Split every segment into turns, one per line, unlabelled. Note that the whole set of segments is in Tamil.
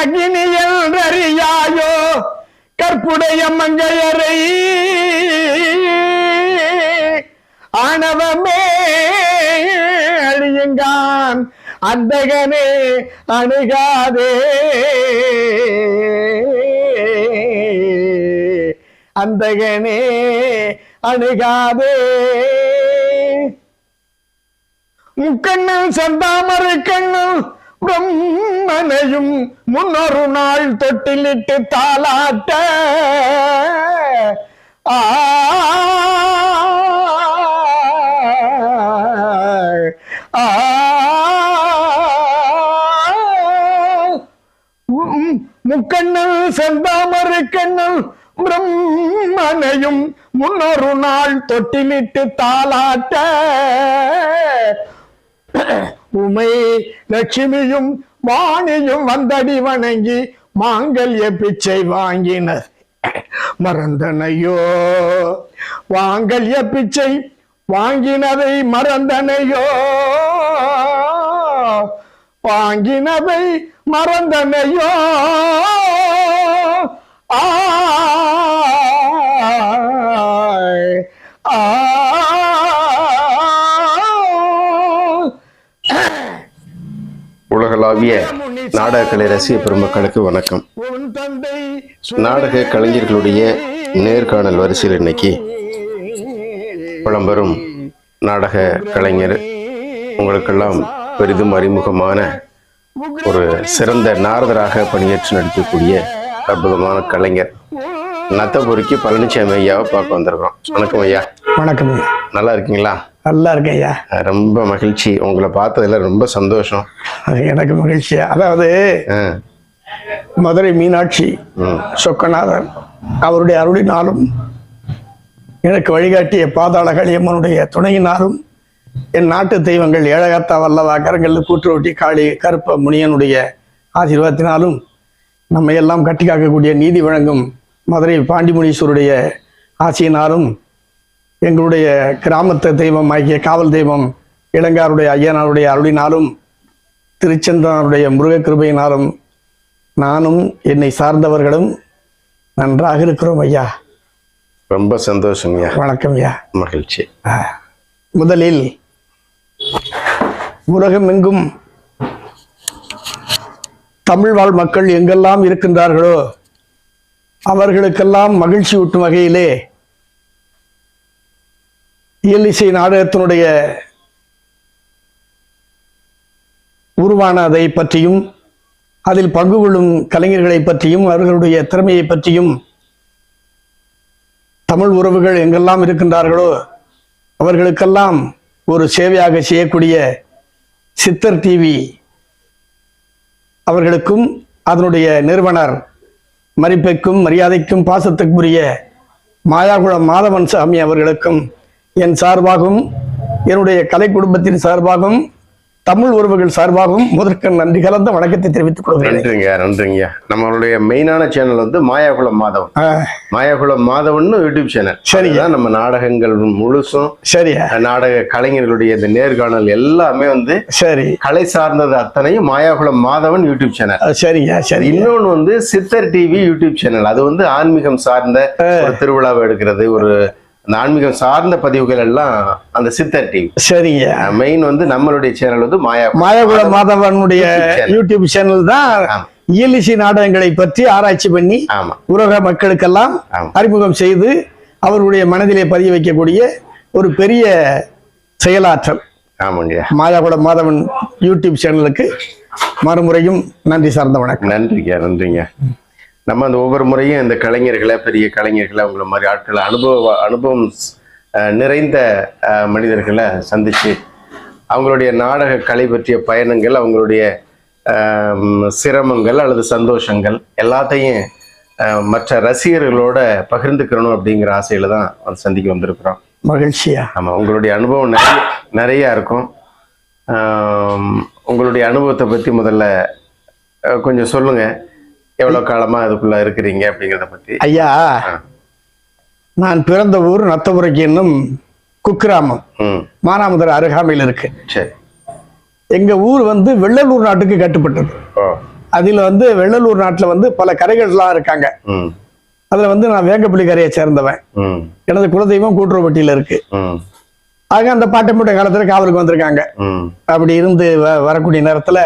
அக்னி என்றறியாயோ கற்புடைய மங்கையரை. ஆணவமே அழியுங்கான் அந்தகனே அணுகாதே. அந்தகனே அணுகாதே. முக்கண்ணன் செந்தாமரை கண்ணு பிரம்மனையும் முன்னொரு நாள் தொட்டிலிட்டு தாளாட்ட. ஆ. முக்கண்ணல் செந்தாமரை கண்ணல் பிரம்மனையும் முன்னொரு நாள் தொட்டிலிட்டு தாளாட்ட. உமை லட்சுமியும் வாணியும் வந்தடி வணங்கி மாங்கல்ய பிச்சை வாங்கினர். மறந்தனையோ வாங்கல்ய பிச்சை வாங்கினதை மறந்தனையோ வாங்கினதை மறந்தனையோ. ஆ ஆ
உலகளாவிய நாடகக்கலை ரசிக பெருமக்களுக்கு வணக்கம். நாடக கலைஞர்களுடைய நேர்காணல் வரிசையில் இன்னைக்கு பழம்பெரும் நாடக கலைஞர் உங்களுக்கெல்லாம் பெரிதும் அறிமுகமான ஒரு சிறந்த நாரதராக பணியேற்று நடிக்கக்கூடிய அற்புதமான கலைஞர் நத்தபுரிக்கு பழனிசாமி ஐயாவை பார்க்க வந்திருக்கோம் வணக்கம் ஐயா.
வணக்கம் ஐயா.
நல்லா இருக்கீங்களா?
நல்லா இருக்கேன் ஐயா
ரொம்ப மகிழ்ச்சி. உங்களை பார்த்ததுல ரொம்ப சந்தோஷம்.
எனக்கு மகிழ்ச்சி அதாவது மதுரை மீனாட்சி சொக்கநாதன் அவருடைய அருளினாலும் எனக்கு வழிகாட்டிய பாதாள களியம்மனுடைய துணையினாலும் என் நாட்டு தெய்வங்கள் ஏழகத்தா வல்லவா கரங்கல்ல கூட்டுரோட்டி காளி கருப்ப முனியனுடைய ஆசீர்வாதத்தினாலும் நம்ம எல்லாம் கட்டி காக்கக்கூடிய நீதி வழங்கும் மதுரை பாண்டிமுனீஸ்வருடைய ஆசையினாலும் எங்களுடைய கிராமத்து தெய்வம் ஆகிய காவல் தெய்வம் இளங்காருடைய ஐயனாருடைய அருளினாலும் திருச்செந்தனாருடைய முருகக்கிருபையினாலும் நானும் என்னை சார்ந்தவர்களும் நன்றாக இருக்கிறோம் ஐயா.
ரொம்ப சந்தோஷம் ஐயா.
வணக்கம் ஐயா.
மகிழ்ச்சி.
முதலில் உலகமெங்கும் தமிழ் வாழ் மக்கள் எங்கெல்லாம் இருக்கின்றார்களோ அவர்களுக்கெல்லாம் மகிழ்ச்சி ஊட்டும் வகையிலே இயலிசை நாடகத்தினுடைய உருவானதை பற்றியும் அதில் பங்கு கொள்ளும் கலைஞர்களை பற்றியும் அவர்களுடைய திறமையை பற்றியும் தமிழ் உறவுகள் எங்கெல்லாம் இருக்கின்றார்களோ அவர்களுக்கெல்லாம் ஒரு சேவையாக செய்யக்கூடிய சித்தர் டிவி அவர்களுக்கும் அதனுடைய நிறுவனர் மறிப்பைக்கும் மரியாதைக்கும் பாசத்துக்குரிய மாயாகுளம் மாதவன் சாமி அவர்களுக்கும் என் சார்பாகவும் என்னுடைய கலை குடும்பத்தின் சார்பாகவும் தமிழ் உறவுகள் சார்பாகவும் முதற்க நன்றி கலந்த வணக்கத்தை தெரிவித்துக் கொள்கிறேன்.
நன்றிங்க நன்றிங்க. நம்மளுடைய மெயினான சேனல் வந்து மாயாகுளம் மாதவன். மாயாகுளம் மாதவன் யூடியூப் சேனல்
சரிங்க.
அதுதான் நம்ம நாடகங்கள் முழுசும்
சரியா
நாடக கலைஞர்களுடைய இந்த நேர்காணல் எல்லாமே வந்து
சரி.
கலை சார்ந்தது அத்தனையும் மாயாகுளம் மாதவன் யூடியூப் சேனல்
சரிங்க சரி
இன்னொன்னு வந்து சித்தர் டிவி யூடியூப் சேனல் அது வந்து ஆன்மீகம் சார்ந்த ஒரு திருவிழாவை எடுக்கிறது ஒரு அந்த ஆன்மீகம் சார்ந்த பதிவுகள் எல்லாம் அந்த சித்தர் டிவி
சரிங்க.
மெயின் வந்து நம்மளுடைய சேனல் வந்து மாயா
மாயகுல மாதவனுடைய. யூடியூப் சேனல் தான். இயலிசை நாடகங்களை பற்றி ஆராய்ச்சி பண்ணி உலக மக்களுக்கெல்லாம். அறிமுகம் செய்து அவர்களுடைய மனதிலே பதிய வைக்கக்கூடிய ஒரு பெரிய செயலாற்றல்.
ஆமாங்க
மாயாகுல மாதவன் யூடியூப் சேனலுக்கு மறுமுறையும் நன்றி சார்ந்த வணக்கம்.
நன்றிங்க நன்றிங்க. நம்ம அந்த ஒவ்வொரு முறையும் இந்த கலைஞர்களை பெரிய கலைஞர்களை அவங்கள மாதிரி ஆட்களை அனுபவ அனுபவம் நிறைந்த மனிதர்களை சந்திச்சு அவங்களுடைய நாடக கலை பற்றிய பயணங்கள் அவங்களுடைய சிரமங்கள் அல்லது சந்தோஷங்கள் எல்லாத்தையும் மற்ற ரசிகர்களோட பகிர்ந்துக்கிறணும் அப்படிங்கிற ஆசையில தான் வந்து சந்திக்க வந்திருக்கிறோம்.
மகிழ்ச்சியா?
ஆமாம் உங்களுடைய அனுபவம் நிறைய நிறையா இருக்கும். உங்களுடைய அனுபவத்தை பற்றி முதல்ல கொஞ்சம் சொல்லுங்க. எவ்வளோ காலமாக அதுக்குள்ள இருக்கிறீங்க அப்படிங்கிறத பற்றி
ஐயா நான் பிறந்த ஊர் நத்தபுரைக்கு என்னும் குக்கிராமம்.
ம்.
மானாமதுரை அருகாமையில் இருக்கு.
சரி.
எங்க ஊர் வந்து வெள்ளலூர் நாட்டுக்கு கட்டுப்பட்டது. அதுல வந்து வெள்ளலூர் நாட்டுல வந்து பல கரைகள்லாம் இருக்காங்க.
ம்.
அதுல வந்து நான் வேங்கப்பள்ளி கரையை சேர்ந்தவன்.
ம்.
எனது குலதெய்வம் கூட்டுறவுப்பட்டியில இருக்கு.
ம்.
ஆக அந்த பாட்டமுட்ட காலத்துல காவலுக்கு வந்திருக்காங்க.
ம்.
அப்படி இருந்து வரக்கூடிய நேரத்துல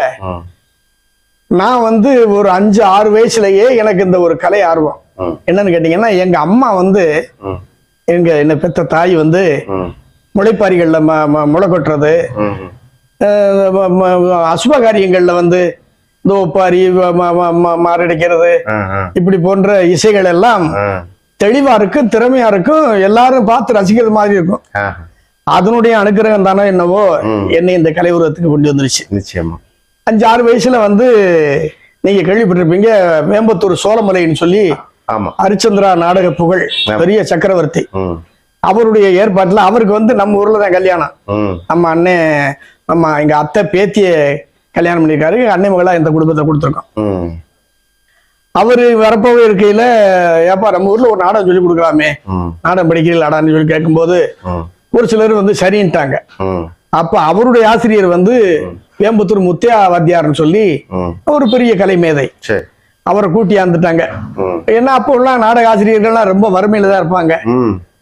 நான் வந்து ஒரு அஞ்சு ஆறு வயசுலயே எனக்கு இந்த ஒரு கலை ஆர்வம். என்னன்னு கேட்டீங்கன்னா எங்க அம்மா வந்து எங்க என்ன பெத்த தாய் வந்து முளைப்பாரிகள்ல முளை கொட்டுறது. அசுப காரியங்கள்ல வந்து இந்த ஒப்பாரி மாரடிக்கிறது. இப்படி போன்ற இசைகள் எல்லாம் தெளிவா இருக்கும் திறமையா இருக்கும் எல்லாரும் பார்த்து ரசிக்கிறது மாதிரி இருக்கும். அதனுடைய அனுக்கிரகம் தானே என்னவோ. என்னை இந்த கலை உருவத்துக்கு கொண்டு வந்துருச்சு.
நிச்சயமா.
அஞ்சு ஆறு வயசுல வந்து நீங்க கேள்விப்பட்டிருப்பீங்க வேம்பத்தூர் சோழமலைன்னு சொல்லி
ஆமா.
ஹரிச்சந்திரா நாடக புகழ். பெரிய சக்கரவர்த்தி. அவருடைய ஏற்பாட்டுல அவருக்கு வந்து நம்ம ஊர்ல தான் கல்யாணம். நம்ம அண்ணன் நம்ம எங்க அத்தை பேத்திய கல்யாணம் பண்ணியிருக்காரு அண்ணன் மகளா இந்த குடும்பத்தை கொடுத்துருக்கோம். அவரு வரப்போவே இருக்கையில ஏப்பா நம்ம ஊர்ல ஒரு நாடகம் சொல்லி கொடுக்கலாமே. நாடகம் படிக்கிறீங்களாடான்னு சொல்லி கேட்கும்போது ஒரு சிலர் வந்து சரின்ட்டாங்க. அப்ப அவருடைய ஆசிரியர் வந்து வேம்புத்தூர் முத்தியா வாத்தியார்னு சொல்லி ஒரு பெரிய கலை மேதை.
சரி.
அவரை கூட்டியாந்துட்டாங்க ஏன்னா அப்போ உள்ள நாடக ஆசிரியர்கள்லாம் ரொம்ப வறுமையில தான் இருப்பாங்க.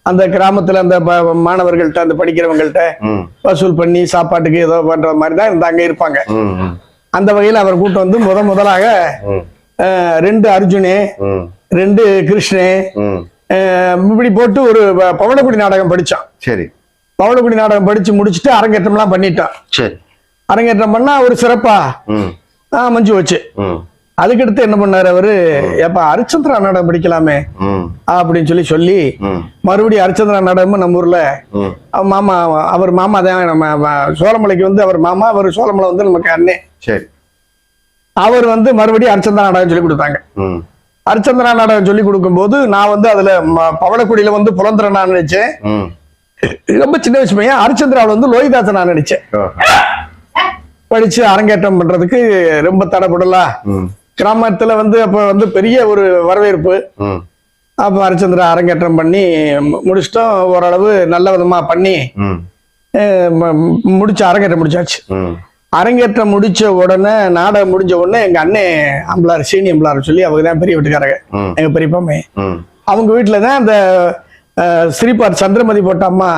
அந்த கிராமத்துல அந்த மாணவர்கள்ட்ட அந்த படிக்கிறவங்கள்ட்ட வசூல் பண்ணி சாப்பாட்டுக்கு ஏதோ பண்ற மாதிரி தான் இருந்தாங்க இருப்பாங்க. அந்த வகையில் அவர் கூட்டம் வந்து முத முதலாக ரெண்டு அர்ஜுனு ரெண்டு கிருஷ்ணு இப்படி போட்டு ஒரு பவளக்குடி நாடகம் படிச்சான்.
சரி.
பவளக்குடி நாடகம் படிச்சு முடிச்சுட்டு அரங்கேற்றம்லாம் பண்ணிட்டான்.
சரி.
அரங்கேற்றம் பண்ணா ஒரு சிறப்பா? ஆஹ், மஞ்சு வச்சு அதுக்கடுத்து என்ன பண்ணாரு அவரு? ஏப்பா ஹரிச்சந்திரா நாடகம் படிக்கலாமே. அப்படின்னு சொல்லி சொல்லி மறுபடியும் ஹரிச்சந்திரா நாடகமும் நம்ம ஊர்ல. மாமா அவர் மாமா தான் நம்ம சோழமலைக்கு வந்து அவர் மாமா அவர் சோழமலை வந்து நமக்கு அண்ணே.
சரி.
அவர் வந்து மறுபடியும் ஹரிச்சந்திரா நாடகம் சொல்லி கொடுத்தாங்க. ஹரிச்சந்திரா நாடகம் சொல்லி கொடுக்கும்போது நான் வந்து அதுல பவளக்குடியில வந்து புலந்திரன் நான் நினைச்சேன். ரொம்ப சின்ன பையன் ஹரிச்சந்திராவில் வந்து லோகிதாசன் நான் நினைச்சேன். படிச்சு அரங்கேற்றம் பண்றதுக்கு ரொம்ப தடப்படலா கிராமத்துல வந்து அப்ப வந்து பெரிய ஒரு வரவேற்பு. அப்ப ஹரிச்சந்திரா அரங்கேற்றம் பண்ணி முடிச்சிட்டோம். ஓரளவு நல்ல விதமா பண்ணி முடிச்சு அரங்கேற்றம் முடிச்சாச்சு. அரங்கேற்றம் முடிச்ச உடனே நாடகம் முடிஞ்ச உடனே எங்க அண்ணன் அம்பலார் சீனி அம்பலார் சொல்லி அவங்க தான் பெரிய வீட்டுக்காரங்க. எங்க பெரியப்பாமே. அவங்க வீட்டில் தான் அந்த அஹ், ஸ்ரீபாட் சந்திரமதி போட்ட அம்மா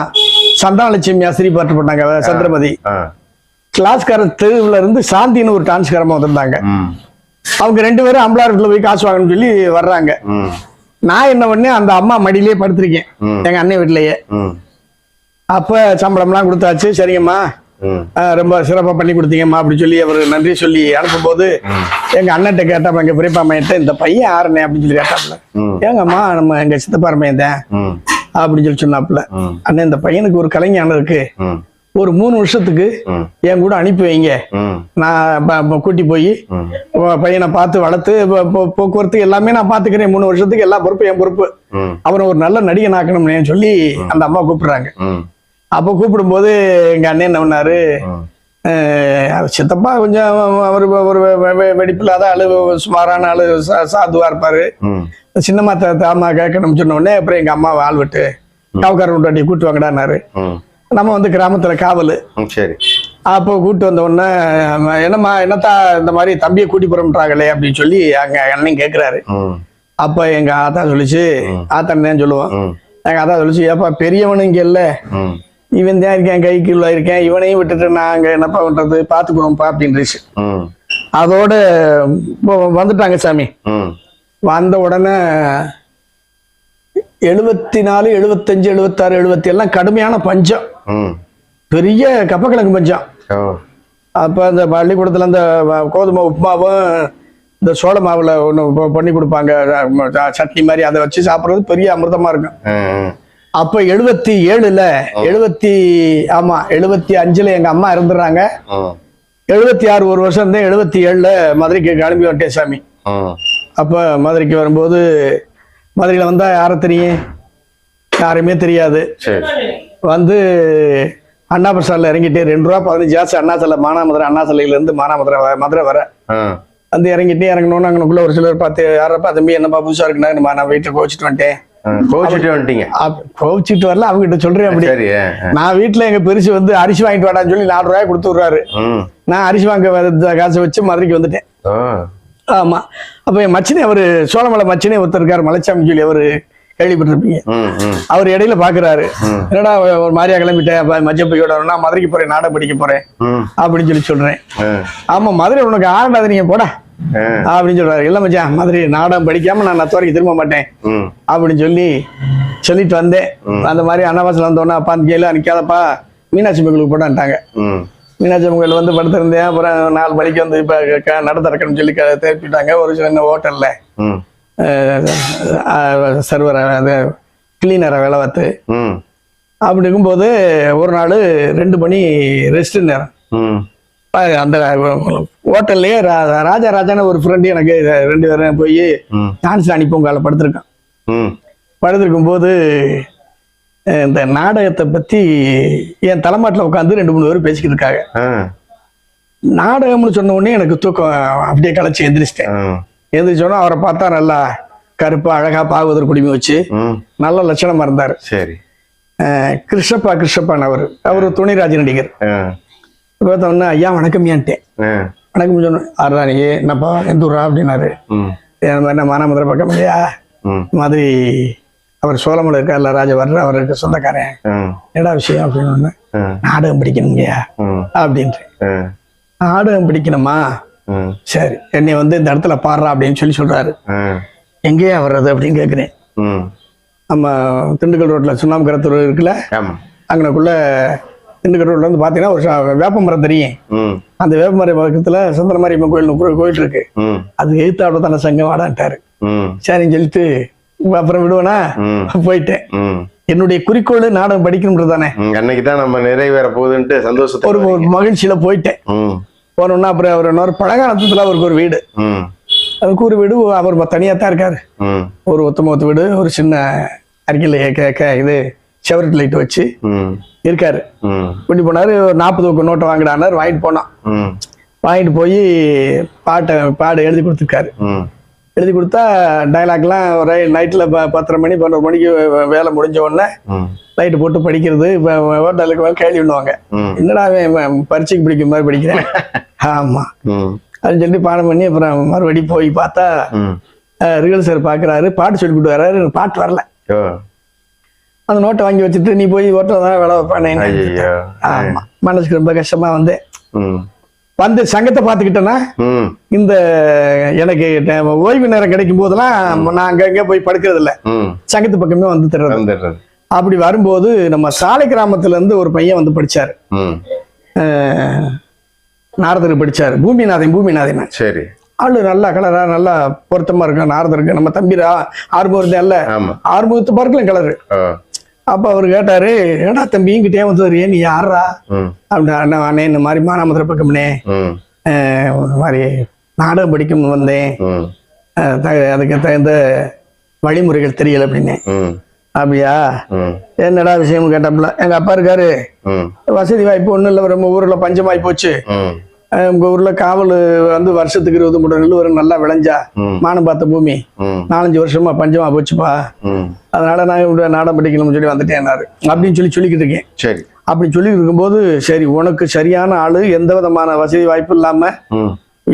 சந்தானலட்சுமியா ஸ்ரீபாட் போட்டாங்க சந்திரமதி. கிளாஸ்கார தெருவுல இருந்து சாந்தின்னு ஒரு டான்ஸ்காரமா வந்திருந்தாங்க. அவங்க ரெண்டு பேரும் அம்பலார் வீட்டில் போய் காசு வாங்கணும்னு சொல்லி வர்றாங்க. நான் என்ன பண்ணேன்? அந்த அம்மா மடியிலேயே படுத்திருக்கேன். எங்க அண்ணன் வீட்டிலேயே. அப்ப சம்பளம்லாம் கொடுத்தாச்சு. சரிங்கம்மா. ரொம்ப சிறப்பா பண்ணி கொடுத்தீங்கம்மா அப்படி சொல்லி அவர் நன்றி சொல்லி அனுப்பும்போது எங்க அண்ணன்ட்ட கேட்டாப்ப எங்க பெரியப்பா மையத்தை இந்த பையன் யாருண்ணே? அப்படின்னு சொல்லி கேட்டாப்புல ஏங்கம்மா நம்ம எங்க சித்தப்பா மையன் தான்.
ம்.
அப்படின்னு சொல்லி சொன்னாப்புல அண்ணன் இந்த பையனுக்கு ஒரு கலைஞானம் இருக்கு. ஒரு மூணு வருஷத்துக்கு என் கூட அனுப்பி வைங்க. நான் கூட்டி போய் பையனை பார்த்து வளர்த்து போக்குவரத்து எல்லாமே நான் பாத்துக்கிறேன் மூணு வருஷத்துக்கு எல்லா பொறுப்பு என் பொறுப்பு. அவரை ஒரு நல்ல நடிகன் ஆக்கணும்னு சொல்லி அந்த அம்மா கூப்பிடுறாங்க. அப்போ கூப்பிடும்போது எங்க அண்ணன் என்ன பண்ணாரு? சித்தப்பா கொஞ்சம் அவர் ஒரு வெடிப்பில்லாத ஆளு சுமாரான ஆளு சாதுவா இருப்பாரு. சின்னம்மா தாமா கேட்கணும்னு சொன்ன உடனே அப்புறம் எங்க அம்மா ஆள் விட்டு காவக்காரன் கூட்டு வாங்கடான்னாரு. நம்ம வந்து கிராமத்துல காவல்.
சரி.
அப்போ கூட்டு வந்த உடனே என்னம்மா என்னத்தா இந்த மாதிரி தம்பியை கூட்டி புறம்ன்றாங்களே அப்படின்னு சொல்லி அங்க அண்ணன் கேக்குறாரு.
ம்.
அப்ப எங்க ஆத்தா சொல்லிச்சு ஆத்தன் சொல்லுவோம்
ம்.
எங்க ஆத்தா சொல்லிச்சு ஏப்பா பெரியவனு இங்க இல்ல. இவன் தான் இருக்கேன் கைக்குள்ள இருக்கேன் இவனையும் விட்டுட்டு நான் அங்க என்னப்பா பண்றது பாத்துக்கிறோம்ப்பா அப்படின்றுச்சு அதோட வந்துட்டாங்க சாமி. வந்த உடனே எழுபத்தி நாலு எழுபத்தஞ்சு எழுபத்தாறு எழுபத்தி எல்லாம் கடுமையான பஞ்சம். பெரிய கப்பக்கிழங்கு பஞ்சம். அப்போ அந்த பள்ளிக்கூடத்தில் அந்த கோதுமை உப்புமாவும் இந்த சோள மாவில் ஒன்று பண்ணி கொடுப்பாங்க. சட்னி மாதிரி அதை வச்சு சாப்பிட்றது பெரிய அமிர்தமாக இருக்கும். அப்போ எழுபத்தி ஏழுல எழுபத்தி ஆமாம் எழுபத்தி அஞ்சில் எங்கள் அம்மா இருந்துடுறாங்க எழுபத்தி ஆறு ஒரு வருஷம் இருந்தேன் எழுபத்தி ஏழில் மதுரைக்கு கிளம்பி வந்துட்டேன் சாமி. அப்போ மதுரைக்கு வரும்போது மதுரையில் வந்தால் யாரை தெரியும்? யாருமே தெரியாது. வந்து அண்ணா பிரசாரில் இறங்கிட்டு ரெண்டு ரூபா பதினஞ்சு ஆசை அண்ணா சிலை மானாமதுரை அண்ணா சிலையிலேருந்து மானாமதுரை மதுரை வர. வந்து இறங்கிட்டு இறங்கணும்னு அங்கனுக்குள்ள ஒரு சிலர் பார்த்து யாரப்பா தம்பி என்னப்பா புதுசாக இருக்குன்னா நான் வீட்டில் கோச்சிட்டு வந்துட்டேன்.
கோச்சிட்டு வந்துட்டீங்க.
கோவிச்சிட்டு வரல அவங்ககிட்ட சொல்றேன் அப்படி. நான் வீட்டுல எங்க பெருசு வந்து அரிசி வாங்கிட்டு வாடான்னு சொல்லி நாலு ரூபாய் கொடுத்து விடுறாரு. நான் அரிசி வாங்க காசை வச்சு மதுரைக்கு வந்துட்டேன். ஆமா. அப்ப என் மச்சினி அவரு சோழமலை மச்சினி ஒருத்தர் இருக்காரு மலைச்சாமி சொல்லி அவரு கேள்விப்பட்டிருப்பீங்க. அவர் இடையில பாக்குறாரு. என்னடா ஒரு மாதிரியா கிளம்பிட்டேன் மச்சப்பையோட நான் மதுரைக்கு போறேன் நாடகம் படிக்க போறேன் அப்படின்னு சொல்லி சொல்றேன். ஆமா மதுரை உனக்கு ஆரண்டாது நீங்க போடா அப்படின்னு சொல்றாரு. இல்ல மச்சான் மதுரை நாடகம் படிக்காம நான் நத்தவரைக்கு திரும்ப மாட்டேன் அப்படின்னு சொல்லி சொல்லிட்டு வந்தேன். அந்த மாதிரி அன்னவாசல் வந்தோடனே அப்பா அந்த கேளு நிக்காதப்பா மீனாட்சி கோயிலுக்கு போட்டான்ட்டாங்க மீனாட்சி கோயில் வந்து படுத்திருந்தேன். அப்புறம் நாலு மணிக்கு வந்து இப்போ நட திறக்கணும்னு சொல்லி திருப்பிட்டாங்க ஒரு சின்ன ஹோட்டலில். சர்வரை அது கிளீனரை வேலை பார்த்து.
ம்.
அப்படி இருக்கும்போது ஒரு நாள் ரெண்டு மணி ரெஸ்ட் நேரம். அந்த ஹோட்டல்லையே ராஜா ராஜான்னு ஒரு ஃப்ரெண்டு எனக்கு ரெண்டு பேரும் போய் டான்ஸ் அனுப்பவங்கால படுத்திருக்கான்.
ம்.
படுத்திருக்கும் போது இந்த நாடகத்தை பற்றி என் தலைமாட்டில் உட்காந்து ரெண்டு மூணு பேர் பேசிக்கிட்டு இருக்காங்க. நாடகம்னு சொன்ன உடனே எனக்கு தூக்கம் அப்படியே களைச்சி எந்திரிச்சிட்டேன். எந்திரிச்சோன்னா அவரை பார்த்தா நல்லா கருப்பா அழகா பாகுவதர் குடிமை வச்சு நல்ல லட்சணமா இருந்தார்.
சரி.
கிருஷ்ணப்பா கிருஷ்ணப்பான் அவர். அவர் துணைராஜ நடிகர்
ஆ.
பார்த்தோன்னே ஐயா வணக்கம்
ஆ.
வணக்கம் சொன்னேன் ஆறுடா நீ என்னப்பா எந்த ஊரா அப்படின்னாரு.
ம்.
"இந்த மாதிரி நான் மானாமதுரை பக்கம் இல்லையா? மாதிரி அவர் சோழமலை இருக்கார்ல ராஜா வர்ற அவருக்கு சொந்தக்காரன். என்னடா விஷயம் அப்படின்னு ஒண்ணு. நாடகம் பிடிக்கணுங்கய்யா அப்படின்ட்டு. நாடகம் பிடிக்கணுமா? சரி என்னை வந்து இந்த இடத்துல பாடுறா அப்படின்னு சொல்லி சொல்றாரு. எங்கேயா வர்றது அப்படின்னு கேட்குறேன் நம்ம திண்டுக்கல் ரோட்ல சுண்ணாம்பு கரத்தூர் இருக்குல்ல அங்கனக்குள்ள திண்டுக்கல் ரோட்ல வந்து பார்த்தீங்கன்னா ஒரு சா- வேப்ப மரம் தெரியும். அந்த வேப்ப மரம் பக்கத்துல சுந்தரமாரியம்மன் கோயில் கோயில் இருக்கு. அது எழுத்தாவோட தானே சங்கம் வாடான்ட்டாரு. சரின்னு சொல்லிட்டு அப்புறம் விடுவேனா. போயிட்டேன். என்னுடைய குறிக்கோள் நாடகம் படிக்கணுன்றது தானே
அன்னைக்கு தான் நம்ம நிறைவேற போகுதுன்ட்டு சந்தோஷத்தை
ஒரு மகிழ்ச்சியில போயிட்டேன். போனோம்னா அப்புறம் அவர் இன்னொரு பழங்காலத்துல அவருக்கு ஒரு வீடு. அதுக்கு ஒரு வீடு அவர் தனியா தான் இருக்காரு. ஒரு ஒத்தமொத்த வீடு ஒரு சின்ன கேட்க இது செவரட் லைட் வச்சு இருக்காரு.
ம்.
கூட்டி போனாரு ஒரு நாற்பது நோட்டை வாங்கினாரு வாங்கிட்டு போனான். வாங்கிட்டு போய் பாட்டை பாடு எழுதி கொடுத்துருக்காரு. எழுதி கொடுத்தா டைலாக்லாம் ஒரு நைட்டில் ப பத்தரை மணி பன்னெண்டு மணிக்கு வேலை முடிஞ்ச உடனே லைட்டு போட்டு படிக்கிறது இப்போ ஹோட்டலுக்கு மேலே கேள்வி பண்ணுவாங்க. என்னடா பரீட்சைக்கு பிடிக்கும் மாதிரி படிக்கிறேன் ஆமாம் அப்படின்னு சொல்லி பாடம் பண்ணி அப்புறம் மறுபடியும் போய் பார்த்தா
ம்.
ரிகல்சர் பார்க்குறாரு பாட்டு சொல்லி கொடுக்குறாரு எனக்கு பாட்டு வரல. அந்த நோட்டை வாங்கி வச்சுட்டு நீ போய் ஓட்டல் தான் வேலை வைப்பானே
ஐயோ
ஆமா. மனசுக்கு ரொம்ப கஷ்டமா வந்தேன்
ம்.
வந்து சங்கத்தை பார்த்துக்கிட்டேன்னா இந்த எனக்கு ஓய்வு நேரம் கிடைக்கும் போதெல்லாம் நான் அங்கங்க போய் படுக்கிறது இல்ல சங்கத்து பக்கமே வந்து
வந்துடுறது.
அப்படி வரும்போது நம்ம சாலை கிராமத்துல இருந்து ஒரு பையன் வந்து படிச்சாரு. நாரதர் படிச்சாரு. பூமிநாதன் பூமிநாதன்.
சரி.
ஆளு நல்லா கலரா நல்லா பொருத்தமா இருக்கும். நாரதருக்கு நம்ம தம்பி இருந்தேன்ல
ஆமா.
ஆறுமுகத்து பார்க்கலாம் கலரு. அப்ப அவர் கேட்டாரு ஏடா தம்பி இங்கிட்டே வந்து நீ யாரா அப்படின்னா அண்ணா இந்த மாதிரி மானாமதுரை பக்கம்னே மாதிரி நாடகம் படிக்கணும்னு வந்தேன். அதுக்கு தகுந்த வழிமுறைகள் தெரியல அப்படின்னு. அப்படியா? என்னடா விஷயம்னு கேட்டாப்புல எங்க அப்பா இருக்காரு. வசதி வாய்ப்பு ஒண்ணும் இல்லை நம்ம ஊர்ல பஞ்சமாயி போச்சு. உங்க ஊர்ல காவல் வந்து வருஷத்துக்கு இருபது மூணு நெல் வரும் நல்லா விளைஞ்சா. மானம் பார்த்த பூமி. நாலஞ்சு வருஷமா பஞ்சமா போச்சுப்பா. அதனால நான் நாடகம் படிக்கணும்னு சொல்லி வந்துட்டேன்னாரு அப்படின்னு சொல்லி சொல்லிக்கிட்டு இருக்கேன்.
சரி.
அப்படி சொல்லி இருக்கும்போது சரி உனக்கு சரியான ஆளு எந்த விதமான வசதி வாய்ப்பு இல்லாம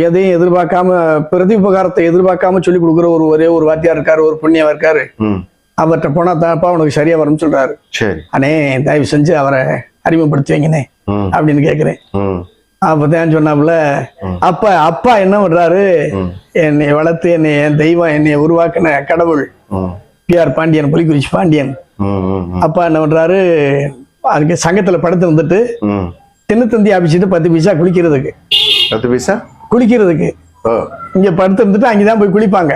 எதையும் எதிர்பார்க்காம பிரதி உபகாரத்தை எதிர்பார்க்காம சொல்லி கொடுக்குற ஒரு ஒரே ஒரு வாத்தியார் இருக்காரு ஒரு புண்ணியவா இருக்காரு. அவர்கிட்ட போனா தான்ப்பா உனக்கு சரியா வரும்னு சொல்றாரு.
சரி.
அண்ணே தயவு செஞ்சு அவரை அறிமுகப்படுத்தி வைங்கண்ணே அப்படின்னு கேக்குறேன். அப்பதான் சொன்னாப்புல அப்பா அப்பா என்ன பண்றாரு. என்னை வளர்த்து என்னை என் தெய்வம் என்னை உருவாக்கின கடவுள். P R Pandiyan Pulikurichi Pandiyan. அப்பா என்ன பண்றாரு? அதுக்கு சங்கத்துல படுத்து வந்துட்டு
ம்.
தினத்தந்தி ஆபிச்சுட்டு பத்து பைசா குளிக்கிறதுக்கு.
பத்து பைசா?
குளிக்கிறதுக்கு. இங்க படுத்து இருந்துட்டு அங்கதான் போய் குளிப்பாங்க.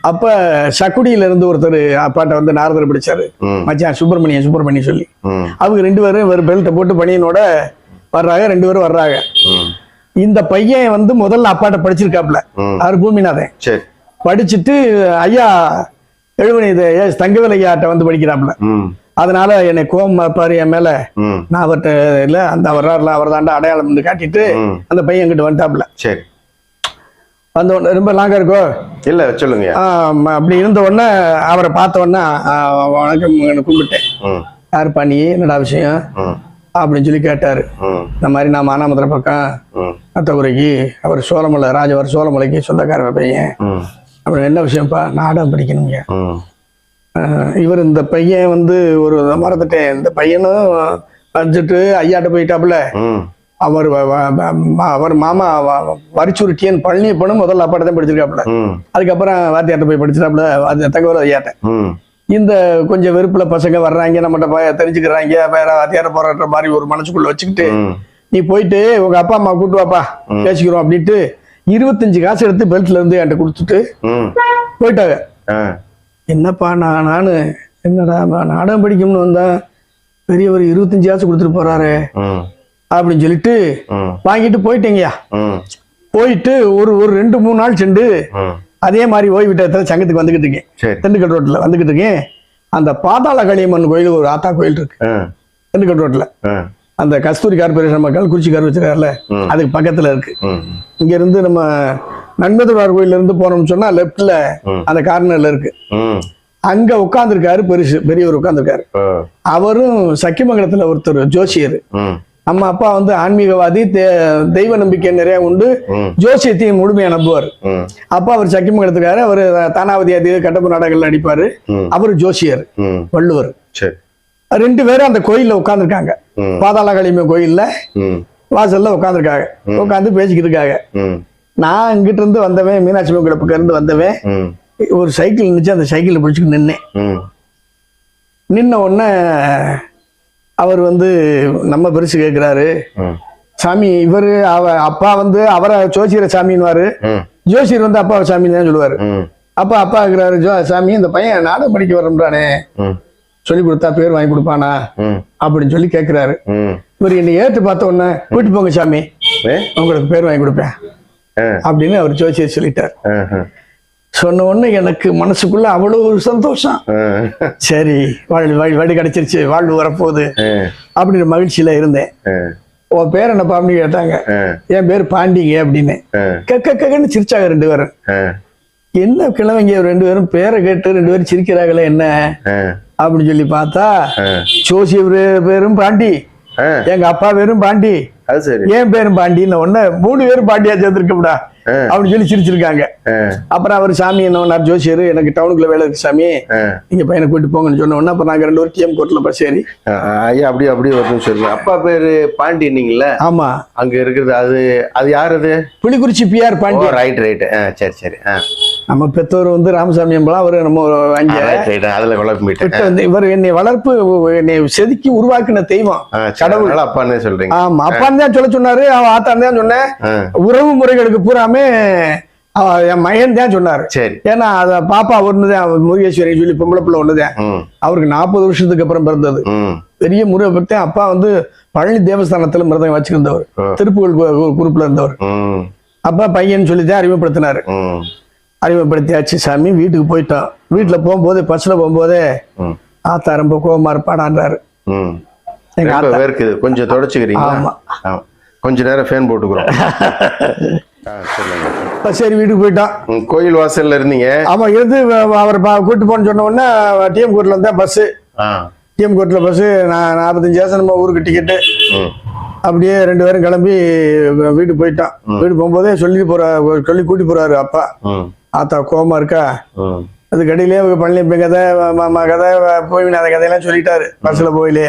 அப்ப சக்குடியில இருந்து ஒருத்தர் அப்பாட்ட வந்து நாரதர் பிடிச்சாரு. மச்சான் சுப்பிரமணியன் சுப்பிரமணியன் சொல்லி. அவங்க ரெண்டு பேரும் ஒரு பெல்ட்டை போட்டு பனியனோட வர்றாங்க ரெண்டு பேரும் வர்றாங்க. இந்த பையன் வந்து முதல்ல அப்பாட்ட படிச்சிருக்காப்ல. அவர் பூமிநாதன்.
சரி.
படிச்சுட்டு ஐயா எழுவனி இது தங்கவேல் ஐயாட்ட வந்து படிக்கிறாப்ல அதனால என்னை கோபம் பாரு என் மேல. நான் அவர்கிட்ட இல்ல அந்த வர்றாருல அவர் தாண்டா அடையாளம் வந்து காட்டிட்டு அந்த பையன் என்கிட்ட வந்துட்டாப்ல
சரி.
வந்த உடனே ரொம்ப லாங்கா இருக்கோ?
இல்ல சொல்லுங்க.
அப்படி இருந்த உடனே அவரை பார்த்த உடனே வணக்கம் கும்பிட்டேன். யாருப்பா நீ? என்னடா விஷயம்? அப்படின்னு சொல்லி கேட்டாரு. இந்த மாதிரி நான் மானாமதுரை பக்கம் அத்தகுறைக்கு அவர் சோழமலை ராஜவர் சோழமலைக்கு சொந்தக்கார பையன் அப்புறம் என்ன விஷயம்ப்பா? நாடகம் படிக்கணுங்க இவர் இந்த பையன் வந்து ஒரு மறந்துட்டேன் இந்த பையனும் வந்துட்டு ஐயாட்ட போயிட்டாப்புல. அவர் அவர் மாமா வரிச்சுருட்டியன் பழனியப்பனும் முதல்ல அப்பாட்ட தான் படிச்சிருக்காப்புல. அதுக்கப்புறம் வாத்தியார்ட்ட போய் படிச்சிட்டாப்புல. தகவல் ஐயாட்ட. இந்த கொஞ்சம் வெறுப்புல பசங்க வர்றாங்க நம்மகிட்ட தெரிஞ்சுக்கிறாங்க வேற வாத்தியார போராடுற மாதிரி ஒரு மனசுக்குள்ள வச்சுக்கிட்டு நீ போயிட்டு உங்க அப்பா அம்மா கூட்டு வாப்பா பேசிக்கிறோம் அப்படின்ட்டு இருபத்தஞ்சு காசு எடுத்து பெல்ட்ல இருந்து என்கிட்ட கொடுத்துட்டு போயிட்டாங்க. என்னப்பா நான் நானு என்னடா நாடகம் படிக்கணும்னு வந்தேன். பெரியவர் இருபத்தஞ்சு காசு கொடுத்துட்டு போறாரு அப்படின்னு சொல்லிட்டு வாங்கிட்டு போயிட்டேங்கய்யா. போயிட்டு ஒரு ஒரு ரெண்டு மூணு நாள் சென்று அதே மாதிரி ஓய்வு விட்டத்தில் சங்கத்துக்கு வந்துகிட்டு இருக்கேன். திண்டுக்கல் ரோட்ல வந்துகிட்டு இருக்கேன். அந்த பாதாள களியம்மன் கோயில் ஒரு ஆத்தா கோயில் இருக்கு. திண்டுக்கல் ரோட்ல அந்த கஸ்தூரி கார்பரேஷன் மக்கள் குறிச்சி கார் வச்சிருக்காருல. அதுக்கு பக்கத்துல இருக்கு. இங்க இருந்து நம்ம நன்மதுரார் கோயில்ல இருந்து போனோம்னு சொன்னா லெப்ட்ல. அந்த கார்னர்ல இருக்கு. அங்க உட்கார்ந்திருக்காரு பெருசு பெரியவர் உட்கார்ந்திருக்காரு. அவரும் சக்கியமங்கலத்துல ஒருத்தர் ஜோசியர். நம்ம அப்பா வந்து ஆன்மீகவாதி தெய்வ நம்பிக்கை நிறைய உண்டு. ஜோசியத்தையும் முழுமையா நம்புவார். அப்பா அவர் சக்கியமங்கலத்துக்காரு அவர் தானாவதி அதிக கட்டப்பு நாடகங்கள் நடிப்பாரு. அவர் ஜோசியர். வள்ளுவர்.
சரி.
ரெண்டு பேரும் அந்த கோயில்ல உட்கார்ந்திருக்காங்க.
ம்.
பாதாளகாளியம்மன் கோயில்ல. வாசல்ல உட்கார்ந்திருக்காங்க. உட்காந்து பேசிக்கிட்டு இருக்காங்க நான் இங்கிட்ட இருந்து வந்தவன் மீனாட்சி பக்கம் இருந்து வந்தவன். ஒரு சைக்கிள் இருந்துச்சு அந்த சைக்கிளை பிடிச்சிட்டு நின்னேன். நின்ன உடனே அவர் வந்து நம்ம பெருசு கேட்குறாரு சாமி இவர் அப்பா வந்து அவரை ஜோசியர சாமின்னுவாரு.
ம்
ஜோசியர் வந்து அப்பா சாமின்னு தான் சொல்லுவாரு அப்பா அப்பா இருக்கிறாரு ஜோ சாமி இந்த பையன் நாடகம் படிக்க வரம்ன்றானே.
ம்
சொல்லி கொடுத்தா பேர் வாங்கி கொடுப்பானா? அப்படின்னு சொல்லி கேட்குறாரு இவர் என்னை ஏற்று பார்த்த உடனே கூட்டி போங்க சாமி. உங்களுக்கு பேர் வாங்கி கொடுப்பேன். அப்படின்னு அவர் ஜோசியர் சொல்லிட்டார். சொன்ன உடனே எனக்கு மனசுக்குள்ள அவ்வளோ ஒரு சந்தோஷம். சரி வாழ் வழி வழி கிடைச்சிருச்சு வாழ்வு வரப்போகுது அப்படின்ற மகிழ்ச்சியில இருந்தேன். உன் பேர் என்னப்பா அப்படின்னு கேட்டாங்க. என் பேர் பாண்டிங்க அப்படின்னு. கக்க கக்கன்னு சிரிச்சாங்க ரெண்டு பேரும். என்ன கிழவங்க ரெண்டு பேரும்? பேரை கேட்டு ரெண்டு பேரும் சிரிக்கிறாங்களே என்ன? அப்படின்னு சொல்லி பார்த்தா
ஆ.
ஜோசி பே- பேரும் பாண்டி. எங்க அப்பா பேரும் பாண்டி.
அது சரி.
ஏன் பேரும் பாண்டின்னு? உடனே மூணு பேரும் பாண்டியா சேர்ந்துருக்கோம்டா. அப்படின்னு சொல்லி சிரிச்சிருக்காங்க. அப்புறம் அவர் சாமி என்ன ஜோசியர் எனக்கு டவுனுக்குள்ள வேலை இருக்கு சாமி. நீங்க பையனை கூட்டிட்டு போங்கன்னு சொன்ன உடனே அப்புறம் நாங்க ரெண்டு பேரும் டிஎம் கோர்ட்ல
ஆ, ஆ, ஐயா அப்படியே அப்படியே ஒரு நிமிஷம் அப்பா பேரு பாண்டினீங்கல்ல
ஆமா.
அங்க இருக்குது அது அது யார் அது?
புலிக்குறிச்சி பிஆர்
ஓ
பாண்டி
ரைட் ரைட் சரி சரி. ஆ.
நம்ம பெற்றோர் வந்து ராமசாமி அம்பலம் அவர் நம்ம அஞ்சு
அதுல
வந்து இவர் என்னை வளர்ப்பு என்னை செதுக்கி உருவாக்கின தெய்வம்
அதனால அப்பான்னே சொல்றீங்க.
ஆமா அப்பான்னு தான் சொல்ல சொன்னாரு அவன் ஆத்தான் தான் சொன்னேன். உறவு முறைகளுக்கு பூராமே என் மகன் தான் சொன்னாரு.
சரி.
ஏன்னா அத பாப்பா ஒண்ணுதான் முருகேஸ்வரி சொல்லி பொம்பளை பிள்ளை ஒண்ணுதான். அவருக்கு நாற்பது வருஷத்துக்கு அப்புறம் பிறந்தது. பெரிய முருகை பக்தி அப்பா வந்து பழனி தேவஸ்தானத்துல மிருதம் வச்சிருந்தவர் கு- குரூப்ல இருந்தவர். அப்பா பையன் சொல்லி தான் அறிமுகப்படுத்தினாரு அறிமுகப்படுத்தியாச்சு சாமி. வீட்டுக்கு போயிட்டோம். வீட்டுல போகும்போது பஸ்ல போகும்போதே ஆத்தா ரொம்ப கோபமா இருப்பாடான்றாரு
வேர்க்குது. கொஞ்சம் தொடச்சுக்கிறீங்களா?
ஆமா.
ஆமா கொஞ்ச நேரம் ஃபேன் போட்டுக்கிறோம்.
சரி வீட்டுக்கு போயிட்டான்
ம், கோயில் வாசல்ல இருந்தீங்க?
ஆமா இருந்து அவர் கூட்டு போன்னு சொன்ன உடனே டிஎம் கோர்ட்ல இருந்தா பஸ் டிஎம் கோர்ட்ல பஸ் நான் நாற்பத்தஞ்சு நம்ம ஊருக்கு டிக்கெட்டு அப்படியே ரெண்டு பேரும் கிளம்பி வீட்டுக்கு போயிட்டான் வீட்டுக்கு போகும்போதே சொல்லி போற சொல்லி கூட்டி போறாரு அப்பா. ஆத்தா கோவமா இருக்கா? அது கடையிலே பழனிப்ப கதை மாமா கதை போய்வினாத கதையெல்லாம் சொல்லிட்டாரு. பஸ்ல போயிலே.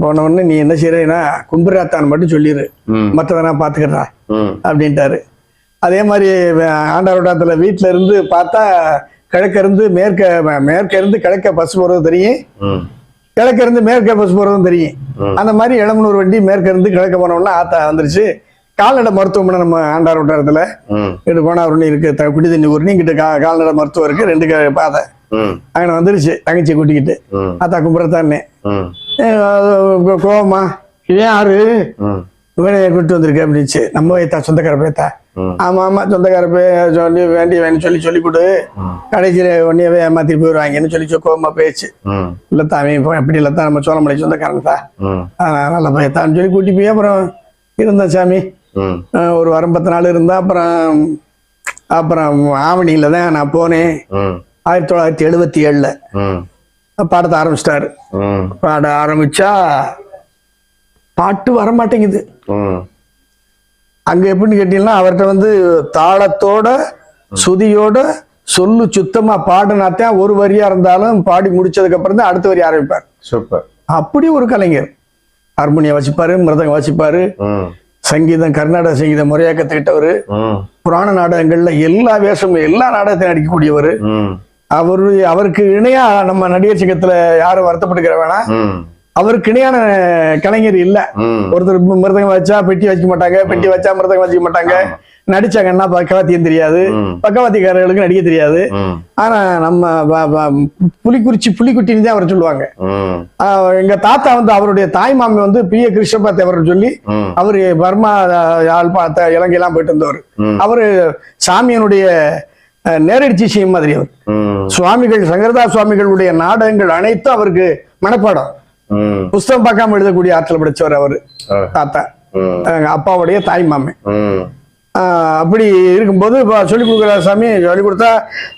போன உடனே நீ என்ன செய்யறேன்னா கும்புராத்தான் மட்டும் சொல்லிடு மற்றதை நான் பாத்துக்கிறேன்
ம்.
அப்படின்ட்டாரு. அதே மாதிரி ஆண்டாரோட்டத்தில் வீட்டில் இருந்து பார்த்தா கிழக்க இருந்து மேற்க மேற்க இருந்து கிழக்க பஸ் போகிறது தெரியும். கிழக்க இருந்து மேற்க பஸ் போகிறதும் தெரியும். அந்த மாதிரி இளமனூர் வண்டி மேற்க இருந்து கிழக்க போனோம்னா ஆத்தா வந்துருச்சு. கால்நடை மருத்துவமனை நம்ம ஆண்டார் வட்டாரத்தில் இங்கிட்டு போனா ஒரு இருக்கு குடி தண்ணி ஊர்னி இங்கிட்ட கால்நடை மருத்துவம் இருக்கு. ரெண்டு பாதை. அங்கே வந்துருச்சு. தங்கச்சி கூட்டிக்கிட்டு. கும்பிட்றதானே
ம்.
கோவமா இவன் யாரு? இவனை கூப்பிட்டு வந்திருக்க அப்படின்ச்சு நம்ம வைத்தா சொந்தக்கார பேத்தா. ஆமா ஆமா சொந்தக்கார பே சொல்லி வேண்டி வேணும் சொல்லி சொல்லி கொடு. கடைசியில் ஒன்னையவே ஏமாத்தி போயிடுவாங்கன்னு சொல்லி கோவமா பேச்சு. இல்லத்தா அவன் இப்போ எப்படி இல்லத்தா? நம்ம சோழமலை சொந்தக்காரன் தான் நல்ல பையத்தான்னு சொல்லி கூட்டி போய் அப்புறம் இருந்தேன் சாமி ஒரு வாரம் பத்து நாள் இருந்தா அப்புறம் அப்புறம் ஆவணியில் தான் நான் போனேன். ஆயிரத்தி தொள்ளாயிரத்தி எழுபத்தி ஏழில். பாடத்தை ஆரம்பிச்சிட்டாரு. பாட ஆரம்பிச்சா பாட்டு வர மாட்டேங்குது
ம்.
அங்க எப்படின்னு கேட்டீங்கன்னா அவர்கிட்ட வந்து தாளத்தோட சுதியோட சொல்லு சுத்தமா பாடினாத்தான் ஒரு வரியா இருந்தாலும் பாடி முடிச்சதுக்கு அப்புறம் தான் அடுத்த வரி ஆரம்பிப்பார்.
சூப்பர்.
அப்படி ஒரு கலைஞர். ஹார்மோனியம் வாசிப்பாரு மிருதங்கம் வாசிப்பாரு.
ம்.
சங்கீதம் கர்நாடக சங்கீதம் முறையா கத்துக்கிட்டவர் புராண நாடகங்கள்ல எல்லா வேஷமும் எல்லா நாடகத்தையும் நடிக்கக்கூடியவர். அவரு அவருக்கு இணையா நம்ம நடிகர் சங்கத்துல யாரும் வருத்தப்படுகிற வேணாம் அவருக்கு இணையான கலைஞர் இல்ல. ஒருத்தர் மிருதங்கம் வச்சா பெட்டி வச்சுக்க மாட்டாங்க பெட்டி வச்சா மிருதங்கம் வச்சுக்க மாட்டாங்க. நடிச்சாங்கன்னா பக்கவாத்தியம் தெரியாது. பக்கவாத்தியக்காரர்களுக்கு நடிக்க தெரியாது. ஆனா நம்ம புலிக்குறிச்சி புலிக்குட்டின்னு தான் அவர் சொல்லுவாங்க. எங்க தாத்தா வந்து அவருடைய தாய் மாமி வந்து பி. ஏ. கிருஷ்ணப்பா தேவர் சொல்லி அவரு பர்மா யாழ்ப்பா த- இலங்கையெல்லாம் போயிட்டு வந்தவர். அவரு சாமியனுடைய நேரடி சிஷியம் மாதிரி அவர். சுவாமிகள் சங்கரதாஸ் சுவாமிகளுடைய நாடகங்கள் அனைத்தும் அவருக்கு மனப்பாடம். புஸ்தகம் பார்க்காம எழுதக்கூடிய ஆற்றல் படிச்சவர் அவரு. தாத்தா. அப்பாவுடைய தாய் மாமன்
ம்.
ஆஹ் அப்படி இருக்கும்போது இப்போ சொல்லிக் கொடுக்குற சாமி சொல்லிக் கொடுத்தா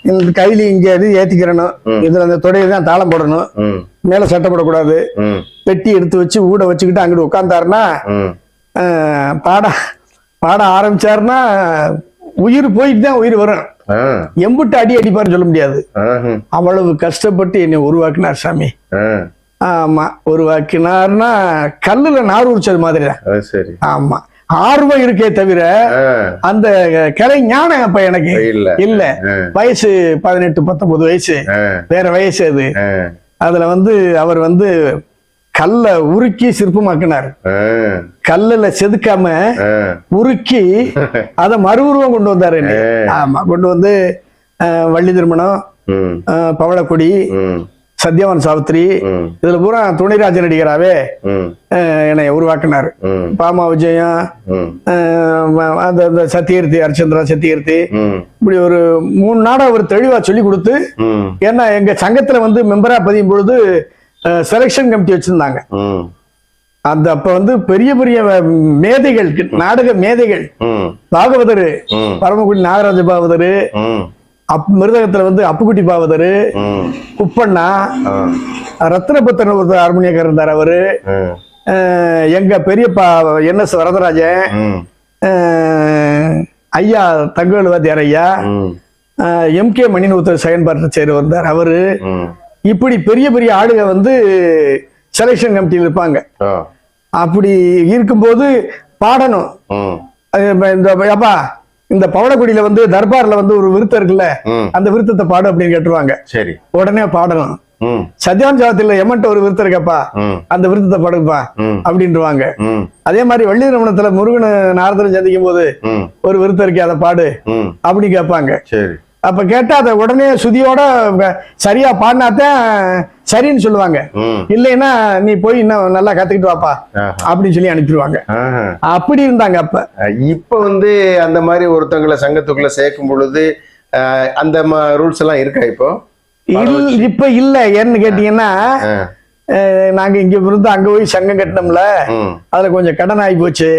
இந்த கைலி இங்க இது ஏத்திக்கிறணும். இதுல அந்த தொடையில தான் தாளம் போடணும். மேல சட்டை போடக்கூடாது. பெட்டி எடுத்து வச்சு ஊட வச்சுக்கிட்டு அங்கிட்டு உட்காந்தாருன்னா பாட பாட ஆரம்பிச்சாருன்னா உயிர் போயிட்டு தான் உயிர் வரும். எம்புட்டு அடி அடிப்பாருன்னு சொல்ல முடியாது. அவ்வளவு கஷ்டப்பட்டு என்னை உருவாக்கினார் சாமி. ஆமா உருவாக்கினார்னா கல்லுல நார் உரிச்சது மாதிரி தான் ஆமா. ஆர்வம் இருக்கே தவிர அந்த கலை ஞானம் அப்ப எனக்கு
இல்ல.
இல்ல. வயசு பதினெட்டு பத்தொன்பது வயசு. வேற வயசு அது. அதுல வந்து அவர் வந்து கல்லை உருக்கி சிற்பமாக்கினார். கல்லுல செதுக்காம உருக்கி அதை மறுஉருவம் கொண்டு வந்தாரு. ஆமா கொண்டு வந்து வள்ளி திருமணம் பவளக்கொடி சத்யவான் சாவித்திரி.
ம்.
இதுல பூரா துணைராஜ நடிகராவே என்னை உருவாக்கினார். பாமா விஜயம் அந்த சத்தியகீர்த்தி ஹரிச்சந்திரா சத்தியகீர்த்தி
ம்.
இப்படி ஒரு மூணு நாடகம் அவர் தெளிவா சொல்லி கொடுத்து ஏன்னா எங்க சங்கத்துல வந்து மெம்பரா பதியும் பொழுது செலெக்ஷன் கமிட்டி வச்சிருந்தாங்க. அந்த அப்ப வந்து பெரிய பெரிய மேதைகள் நாடக மேதைகள். பாகவதர் பரமக்குடி நாகராஜ பாகவதர் அப் மிருதகத்துல வந்து அப்புக்குட்டி பாகவதர்
ம்.
குப்பண்ணா ரத்னபுத்தன் ஒருத்தர் ஹார்மோனியக்காரர் இருந்தார் அவரு. எங்க பெரியப்பா என் எஸ் வரதராஜன். ஐயா தங்கவேலு வாத்தியார் ஐயா எம் கே மணின்னு ஒருத்தர் பார்ட் சேர் வந்தார் அவரு. இப்படி பெரிய பெரிய ஆளுங்க வந்து செலெக்ஷன் கமிட்டியில் இருப்பாங்க. அப்படி இருக்கும்போது பாடணும். இந்த அப்பா இந்த பவளக்குடியில வந்து தர்பார்ல வந்து ஒரு விருத்தம் இருக்குல்ல அந்த விருத்தத்தை பாடு அப்படின்னு கேட்டுருவாங்க.
சரி.
உடனே பாடணும் சத்யான் ஜாதத்துல எமன்ட்ட ஒரு விருத்தம் இருக்கப்பா அந்த விருத்தத்தை பாடுப்பா அப்படின்றவாங்க அதே மாதிரி வள்ளி ரமணத்துல முருகன் நாரதன் சந்திக்கும் போது ஒரு விருத்தம் இருக்கே அதை பாடு
ம்.
அப்படி கேட்பாங்க.
சரி.
அப்ப கேட்டா அதை உடனே சுதியோட சரியா பாடினாத்தான் சரின்னு சொல்லுவாங்க. இல்லைன்னா நீ போய் இன்னும் நல்லா கத்துக்கிட்டு வாப்பா. அப்படின்னு சொல்லி அனுப்பிடுவாங்க. அப்படி இருந்தாங்க அப்ப.
இப்ப வந்து அந்த மாதிரி ஒருத்தவங்களை சங்கத்துக்குள்ள சேர்க்கும் பொழுது அந்த ரூல்ஸ் எல்லாம் இருக்கா இப்போ?
இப்ப இல்ல. ஏன்னு கேட்டீங்கன்னா நாங்க இங்க இருந்து அங்க போய் சங்கம் கட்டினோம்ல. அதுல கொஞ்சம் கடன் ஆகி போச்சு.